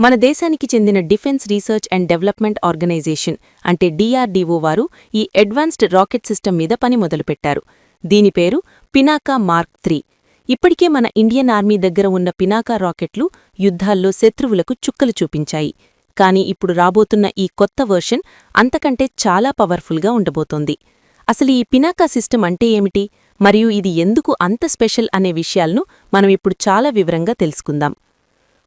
మన దేశానికి చెందిన defence research and development organisation అంటే డిఆర్డీఓ వారు ఈ అడ్వాన్స్డ్ రాకెట్ సిస్టమ్ మీద పని మొదలుపెట్టారు. దీని పేరు పినాకా మార్క్ త్రీ. ఇప్పటికే మన ఇండియన్ ఆర్మీ దగ్గర ఉన్న పినాకా రాకెట్లు యుద్ధాల్లో శత్రువులకు చుక్కలు చూపించాయి. కానీ ఇప్పుడు రాబోతున్న ఈ కొత్త వర్షన్ అంతకంటే చాలా పవర్ఫుల్గా ఉండబోతోంది. అసలు ఈ పినాకా సిస్టమ్ అంటే ఏమిటి? మరియు ఇది ఎందుకు అంత స్పెషల్ అనే విషయాలను మనం ఇప్పుడు చాలా వివరంగా తెలుసుకుందాం.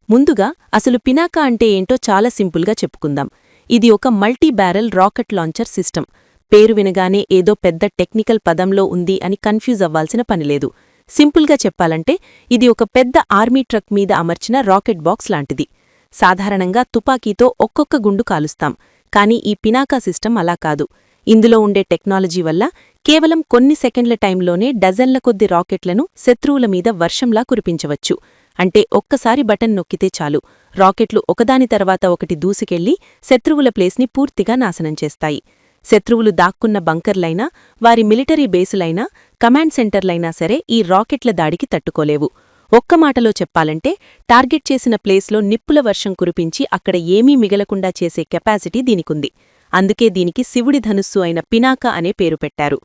ముందుగా అసలు పినాకా అంటే ఏంటో చాలా సింపుల్గా చెప్పుకుందాం. ఇది ఒక multi barrel rocket launcher system. పేరు వినగానే ఏదో పెద్ద టెక్నికల్ పదంలో ఉంది అని కన్ఫ్యూజ్ అవ్వాల్సిన పనిలేదు సింపుల్గా చెప్పాలంటే ఇది ఒక పెద్ద ఆర్మీ ట్రక్ మీద అమర్చిన రాకెట్ బాక్స్ లాంటిది. సాధారణంగా తుపాకీతో ఒక్కొక్క గుండు కాలుస్తాం. కానీ ఈ పినాకా సిస్టమ్ అలా కాదు. ఇందులో ఉండే టెక్నాలజీ వల్ల కేవలం కొన్ని సెకండ్ల టైంలోనే డజన్ల కొద్ది రాకెట్లను శత్రువుల మీద వర్షంలా కురిపించవచ్చు. అంటే ఒక్కసారి బటన్ నొక్కితే చాలు. రాకెట్లు ఒకదాని తర్వాత ఒకటి దూసుకెళ్ళి శత్రువుల ప్లేస్ని పూర్తిగా నాశనం చేస్తాయి. శత్రువులు దాక్కున్న బంకర్లైనా వారి మిలిటరీ బేసులైనా కమాండ్ సెంటర్లైనా సరే ఈ రాకెట్ల దాడికి తట్టుకోలేవు. ఒక్క మాటలో చెప్పాలంటే టార్గెట్ చేసిన ప్లేస్లో నిప్పుల వర్షం కురిపించి అక్కడ ఏమీ మిగలకుండా చేసే కెపాసిటీ దీనికుంది. అందుకే దీనికి శివుడి ధనుస్సు అయిన పినాక అనే పేరు పెట్టారు.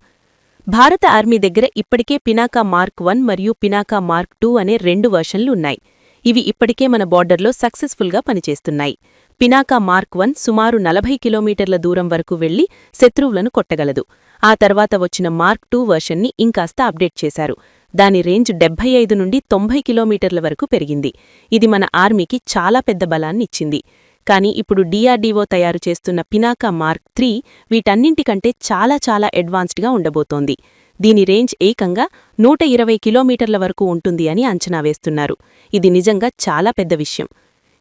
భారత ఆర్మీ దగ్గర ఇప్పటికే పినాకా మార్క్ వన్ మరియు పినాకా మార్క్ టూ అనే రెండు వర్షన్లు ఉన్నాయి. ఇవి ఇప్పటికే మన బార్డర్లో సక్సెస్ఫుల్గా పనిచేస్తున్నాయి. పినాకా మార్క్ వన్ సుమారు నలభై కిలోమీటర్ల దూరం వరకు వెళ్ళి శత్రువులను కొట్టగలదు. ఆ తర్వాత వచ్చిన మార్క్ టూ వర్షన్ని ఇంకాస్త అప్డేట్ చేశారు. దాని రేంజ్ డెబ్బై ఐదు నుండి తొంభై కిలోమీటర్ల వరకు పెరిగింది. ఇది మన ఆర్మీకి చాలా పెద్ద బలాన్నిచ్చింది. కానీ ఇప్పుడు డిఆర్డీఓ తయారు చేస్తున్న పినాకా మార్క్ త్రీ వీటన్నింటికంటే చాలా చాలా అడ్వాన్స్డ్గా ఉండబోతోంది. దీని రేంజ్ ఏకంగా నూట ఇరవై కిలోమీటర్ల వరకు ఉంటుంది అని అంచనా వేస్తున్నారు. ఇది నిజంగా చాలా పెద్ద విషయం.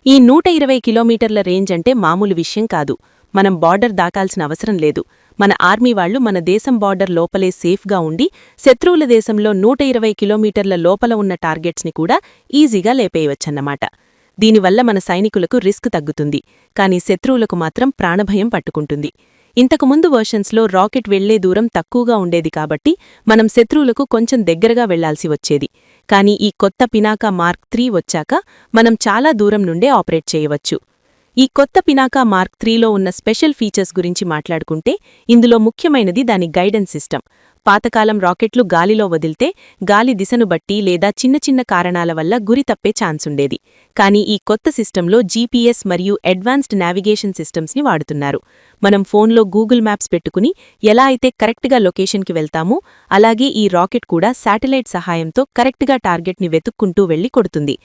ఈ నూట ఇరవై కిలోమీటర్ల రేంజ్ అంటే మామూలు విషయం కాదు. మనం బార్డర్ దాకాల్సిన అవసరం లేదు. మన ఆర్మీ వాళ్ళు మన దేశం బార్డర్ లోపలే సేఫ్గా ఉండి శత్రువుల దేశంలో నూట ఇరవై కిలోమీటర్ల లోపల ఉన్న టార్గెట్స్ని కూడా ఈజీగా లేపేయవచ్చన్నమాట. దీనివల్ల మన సైనికులకు రిస్క్ తగ్గుతుంది. కానీ శత్రువులకు మాత్రం ప్రాణభయం పట్టుకుంటుంది. ఇంతకుముందు వర్షన్స్లో రాకెట్ వెళ్ళే దూరం తక్కువగా ఉండేది కాబట్టి మనం శత్రువులకు కొంచెం దగ్గరగా వెళ్ళాల్సి వచ్చేది. కానీ ఈ కొత్త పినాకా మార్క్ త్రీ వచ్చాక మనం చాలా దూరం నుండే ఆపరేట్ చేయవచ్చు. ఈ కొత్త పినాకా మార్క్ త్రీలో ఉన్న స్పెషల్ ఫీచర్స్ గురించి మాట్లాడుకుంటే ఇందులో ముఖ్యమైనది దాని గైడెన్స్ సిస్టమ్. పాతకాలం రాకెట్లు గాలిలో వదిలితే గాలి దిశను బట్టి లేదా చిన్న చిన్న కారణాల వల్ల గురి తప్పే ఛాన్సుండేది. కానీ ఈ కొత్త సిస్టంలో జీపీఎస్ మరియు అడ్వాన్స్డ్ నావిగేషన్ సిస్టమ్స్ని వాడుతున్నారు. మనం ఫోన్లో గూగుల్ మ్యాప్స్ పెట్టుకుని ఎలా అయితే కరెక్ట్గా లొకేషన్కి వెళ్తామో అలాగే ఈ రాకెట్ కూడా శాటిలైట్ సహాయంతో కరెక్ట్గా టార్గెట్ని వెతుక్కుంటూ వెళ్ళి కొడుతుంది.